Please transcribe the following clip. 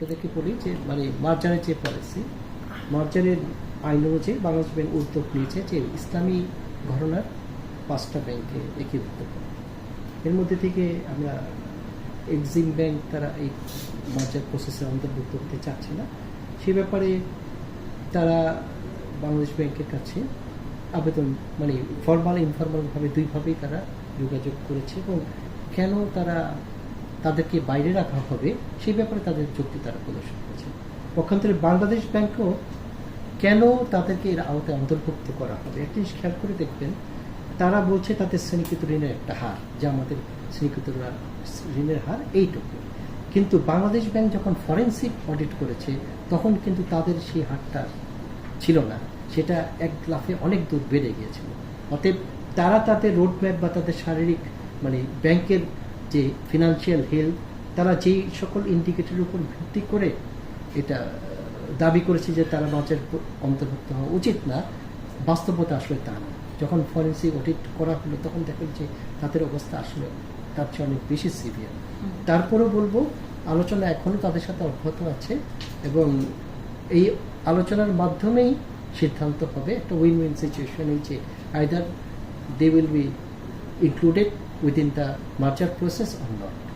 আপনাদেরকে বলি যে মানে মার্জারের যে পলিসি মার্জারের আইন অনুযায়ী বাংলাদেশ ব্যাংক উদ্যোগ নিয়েছে যে ইসলামী ঘটনার পাঁচটা ব্যাংকে একীভূত করা। এর মধ্যে থেকে আমরা এক্সিম ব্যাংক তারা এই মার্জার প্রসেসে অন্তর্ভুক্ত করতে চাচ্ছে না। সে ব্যাপারে তারা বাংলাদেশ ব্যাংকের কাছে আবেদন মানে ফর্মাল ইনফর্মালভাবে দুইভাবেই তারা যোগাযোগ করেছে এবং কেন তারা তাদেরকে বাইরে রাখা হবে, সেই ব্যাপারে তাদের যুক্তি তারা প্রদর্শন করেছে। পক্ষান্তরে বাংলাদেশ ব্যাংকও কেন তাদেরকে এর আওতায় অন্তর্ভুক্ত করা হবে? একটা জিনিস খেয়াল করে দেখবেন, তারা বলছে তাদের শ্রেণীকৃত ঋণের একটা হার, যা আমাদের শ্রেণীকৃত ঋণের হার এইটুকু। কিন্তু বাংলাদেশ ব্যাংক যখন ফরেন্সিক অডিট করেছে, তখন কিন্তু তাদের সেই হারটা ছিল না। সেটা এক লাফে অনেক দূর বেড়ে গিয়েছিল। অতএব তারা তাদের রোডম্যাপ বা তাদের শারীরিক মানে ব্যাংকের যে ফিনান্সিয়াল হেলথ তারা যেই সকল ইন্ডিকেটরের উপর ভিত্তি করে এটা দাবি করেছে যে তারা বাজার অন্তর্ভুক্ত হওয়া উচিত না বাস্তবতা আসলে তা না। যখন ফরেন্সিক অডিট করা হলো তখন দেখেন যে তাদের অবস্থা আসলে তার চেয়ে অনেক বেশি সিভিয়ার তারপরেও বলব আলোচনা এখনও তাদের সাথে অব্যাহত আছে এবং এই আলোচনার মাধ্যমেই সিদ্ধান্ত হবে। একটা উইন উইন সিচুয়েশন এই যে either they will be included within the merger process or not